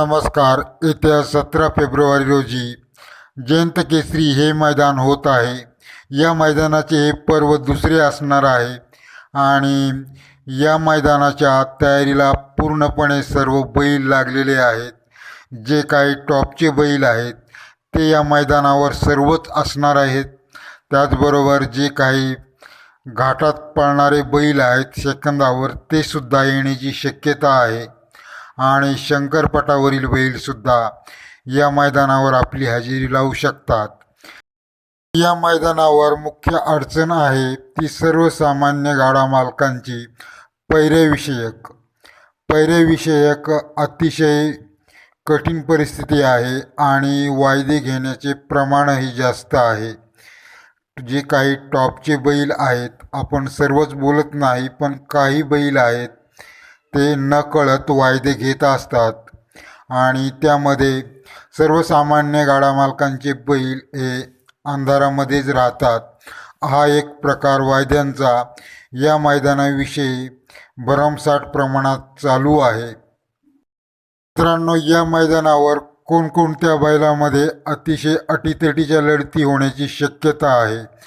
नमस्कार. येत्या सतरा फेब्रुवारी रोजी जयंत केसरी हे मैदान होत आहे. या मैदानाचे हे पर्व दुसरे असणार आहे आणि या मैदानाच्या तयारीला पूर्णपणे सर्व बैल लागलेले आहेत. जे काही टॉपचे बैल आहेत ते या मैदानावर सर्वच असणार आहेत. त्याचबरोबर जे काही घाटात पळणारे बैल आहेत सेकंदावर ते सुद्धा येण्याची शक्यता आहे. आणि शंकरपटावरील बैलसुद्धा या मैदानावर आपली हजेरी लावू शकतात. या मैदानावर मुख्य अडचण आहे ती सर्वसामान्य गाडा मालकांची पैरेविषयक. पैरेविषयक अतिशय कठीण परिस्थिती आहे आणि वायदे घेण्याचे प्रमाणही जास्त आहे. जे काही टॉपचे बैल आहेत आपण सर्वच बोलत नाही पण काही बैल आहेत ते नकळत वायदे घेत असतात. आणि त्यामध्ये सर्वसामान्य गाडा मालकांचे बैल हे अंधारामध्येच राहतात. हा एक प्रकार वायद्यांचा या मैदानाविषयी भरमसाठ प्रमाणात चालू आहे. मित्रांनो या मैदानावर कोणकोणत्या बैलामध्ये अतिशय अटीतटीच्या लढती होण्याची शक्यता आहे?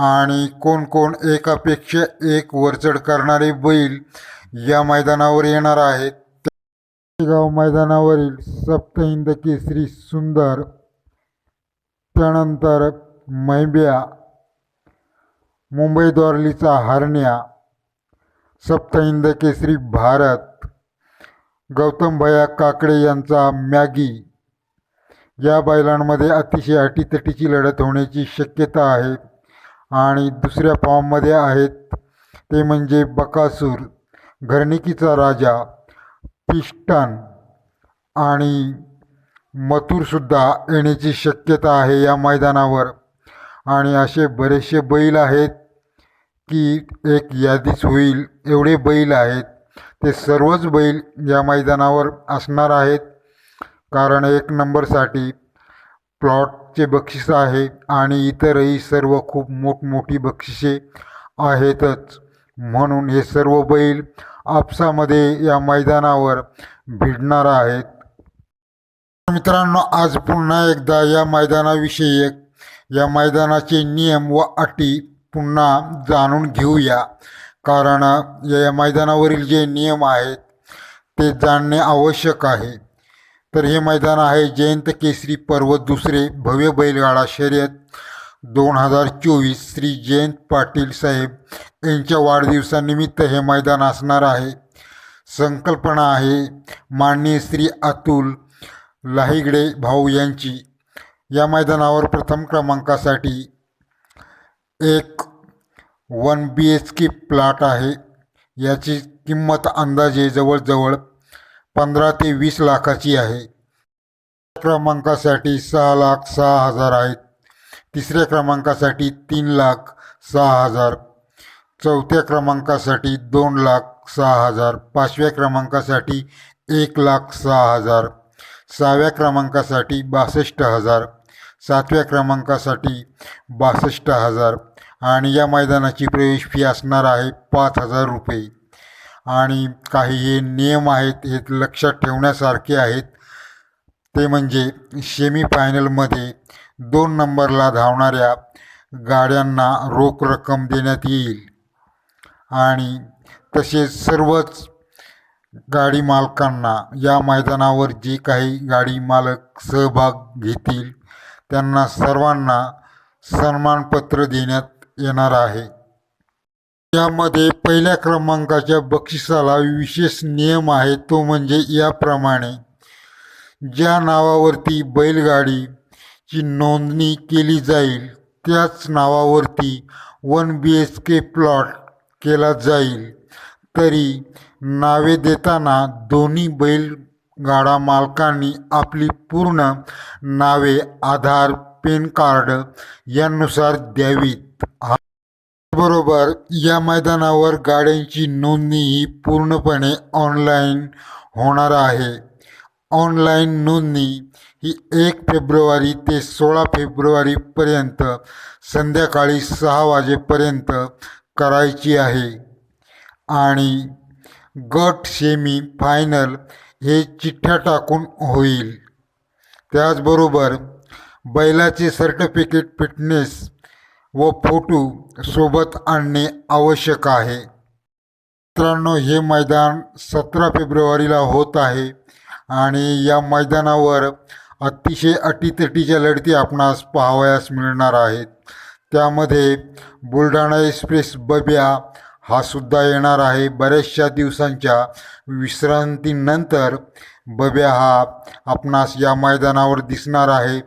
आणि कोण कोण एकापेक्षा एक वरचढ करणारे बैल या मैदानावर येणार आहेत. गाव मैदानावरील सप्तहिंद केसरी सुंदर त्यानंतर मैब्या मुंबई द्वारलीचा हरण्या सप्तहिंद केसरी भारत गौतम भया काकडे यांचा मॅगी. या बैलांमध्ये अतिशय अटीतटीची लढत होण्याची शक्यता आहे. आणि दुसऱ्या फॉर्ममध्ये आहेत ते म्हणजे बकासूर. घरणिकीचा राजा पिस्टन आणि मथुरसुद्धा येण्याची शक्यता आहे या मैदानावर. आणि असे बरेचसे बैल आहेत की एक यादीच होईल एवढे बैल आहेत. ते सर्वच बैल या मैदानावर असणार आहेत. कारण एक नंबरसाठी प्लॉटचे बक्षीस आहे आणि इतरही सर्व खूप मोठमोठी बक्षिसे आहेतच. म्हणून हे सर्व बैल आपसामध्ये या मैदानावर भिडणार आहेत. मित्रांनो आज पुन्हा एकदा या मैदानाविषयी या मैदानाचे नियम व अटी पुन्हा जाणून घेऊया. कारण या मैदानावरील जे नियम आहेत ते जाणणे आवश्यक आहे. तर हे मैदान आहे जयंत केसरी पर्वत दुसरे भव्य बैलगाडा शर्यत. दोन हजार चोवीस श्री जयंत पाटील साहेब यांच्या वाढदिवसानिमित्त हे मैदान असणार आहे. संकल्पना आहे. माननीय श्री अतुल लाहिगडे भाऊ यांची. या मैदानावर प्रथम क्रमांकासाठी एक one B H K plot आहे. याची किंमत अंदाजे जवळजवळ पंधरा ते वीस लाखाची आहे. क्रमांकासाठी सहा लाख सहा हजार आहेत. तिसऱ्या क्रमांकासाठी तीन लाख सहा हजार. चौथ्या क्रमांकासाठी दोन लाख सहा हजार. पाचव्या क्रमांकासाठी एक लाख सहा हजार. सहाव्या क्रमांकासाठी बासष्ट हजार. सातव्या क्रमांकासाठी बासष्ट हजार. आणि या मैदानाची प्रवेश फी असणार आहे पाच हजार रुपये. आणि काही हे नियम आहेत हे लक्षात ठेवण्यासारखे आहेत. ते म्हणजे सेमीफायनलमध्ये दोन नंबरला धावणाऱ्या गाड्यांना रोख रक्कम देण्यात येईल. आणि तसेच सर्वच गाडी मालकांना या मैदानावर जे काही गाडी मालक सहभाग घेतील त्यांना सर्वांना सन्मानपत्र देण्यात येणार आहे. यामध्ये पहिल्या क्रमांकाच्या बक्षिसाला विशेष नियम आहे तो म्हणजे याप्रमाणे ज्या नावावरती बैलगाडीची नोंदणी केली जाईल त्याच नावावरती one B H K plot केला जाईल. तरी नावे देताना दोन्ही बैलगाडा मालकांनी आपली पूर्ण नावे आधार पेन कार्ड यांनुसार द्यावीत. बरोबर या मैदानावर गाड्यांची नोंदणी ही पूर्णपणे ऑनलाईन होणार आहे. ऑनलाईन नोंदणी ही एक फेब्रुवारी ते सोळा फेब्रुवारीपर्यंत संध्याकाळी सहा वाजेपर्यंत करायची आहे. आणि गट सेमी फायनल हे चिठ्ठ्या टाकून होईल. त्याचबरोबर बैलाचे सर्टिफिकेट फिटनेस व फोटो सोबत आणणे आवश्यक आहे. मित्रांनो हे मैदान सतरा फेब्रुवारीला होत आहे. आणि या मैदानावर अतिशय अटीतटीच्या लढती आपणास पाहावयास मिळणार आहेत. त्यामध्ये बुलढाणा एक्सप्रेस बब्या हा सुद्धा येणार आहे. बऱ्याचशा दिवसांच्या विश्रांतीनंतर बब्या हा आपणास या मैदानावर दिसणार आहे.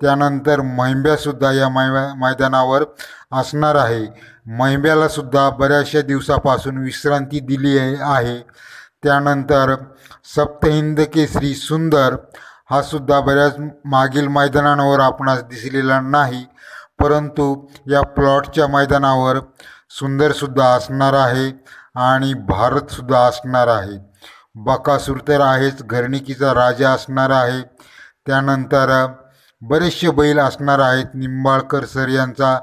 त्यानंतर महिंब्यासुद्धा या मै मैदानावर असणार आहे. महिंब्यालासुद्धा बऱ्याचशा दिवसापासून विश्रांती दिली आहे. त्यानंतर सप्तहिंद केसरी सुंदर हा सुद्धा बऱ्याच मागील मैदानांवर आपणास दिसलेला नाही परंतु या प्लॉटच्या मैदानावर सुंदरसुद्धा असणार आहे आणि भारतसुद्धा असणार आहे. बकासूर तर आहेच घरणिकीचा राजा असणार आहे. त्यानंतर बरेचसे बैल असणार आहेत निंबाळकर सर यांचा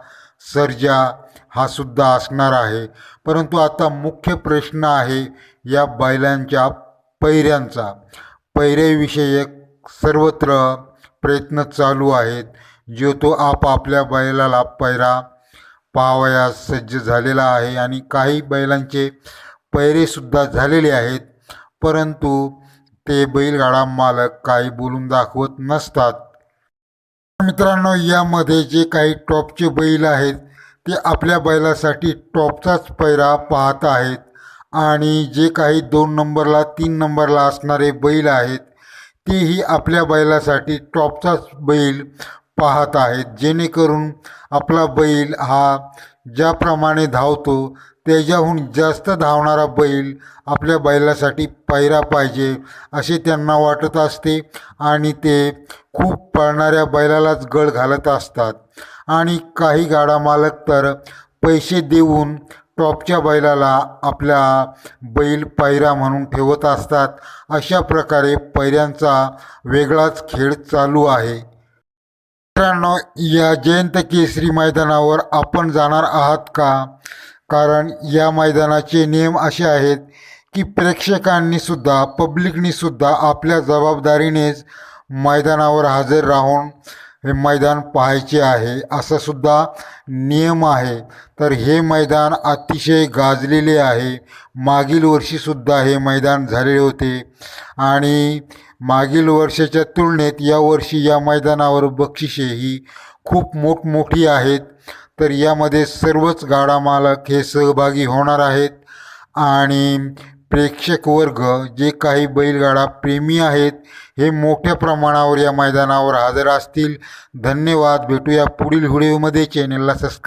सर्जा हा सुद्धा असणार आहे. परंतु आता मुख्य प्रश्न आहे या बैलांच्या पैऱ्यांचा. पैऱ्याविषयक सर्वत्र प्रयत्न चालू आहेत. जो तो आपापल्या बैलाला पैरा पाहावयास सज्ज झालेला आहे आणि काही बैलांचे पैरेसुद्धा झालेले आहेत. परंतु ते बैलगाडा मालक काही बोलून दाखवत नसतात. मित्रांनो यामध्ये जे काही टॉपचे बैल आहेत ते आपल्या बैलासाठी टॉपचाच पैरा पाहत आहेत. आणि जे काही दोन नंबरला तीन नंबरला असणारे बैल आहेत तेही आपल्या बैलासाठी टॉपचाच बैल पाहत आहेत. जेणेकरून आपला बैल हा ज्याप्रमाणे धावतो त्याच्याहून जास्त धावणारा बैल आपल्या बैलासाठी पायरा पाहिजे असे त्यांना वाटत असते आणि ते खूप पळणाऱ्या बैलालाच गळ घालत असतात. आणि काही गाडा मालक तर पैसे देऊन टॉपच्या बैलाला आपल्या बैल पायऱ्या म्हणून ठेवत असतात. अशा प्रकारे पैऱ्यांचा वेगळाच खेळ चालू आहे. मित्रांनो या जयंत केसरी मैदानावर आपण जाणार आहात का? कारण या मैदानाचे नियम असे आहेत की प्रेक्षकांनीसुद्धा पब्लिकनीसुद्धा आपल्या जबाबदारीनेच मैदानावर हजर राहून हे मैदान पाहायचे आहे. असा सुद्धा नियम आहे. तर हे मैदान अतिशय गाजलेले आहे. मागील वर्षीसुद्धा हे मैदान झालेले होते. आणि मागील वर्षाच्या तुलनेत यावर्षी या मैदानावर बक्षिसे ही खूप मोठमोठी आहेत. तर यामध्ये सर्वच गाडा मालक हे सहभागी होणार आहेत. आणि प्रेक्षक वर्ग जे काही बैलगाडा प्रेमी आहेत हे मोठ्या प्रमाणावर या मैदानावर हजर असतील. धन्यवाद. भेटूया पुढील व्हिडिओमध्ये. चॅनलला सबस्क्राईब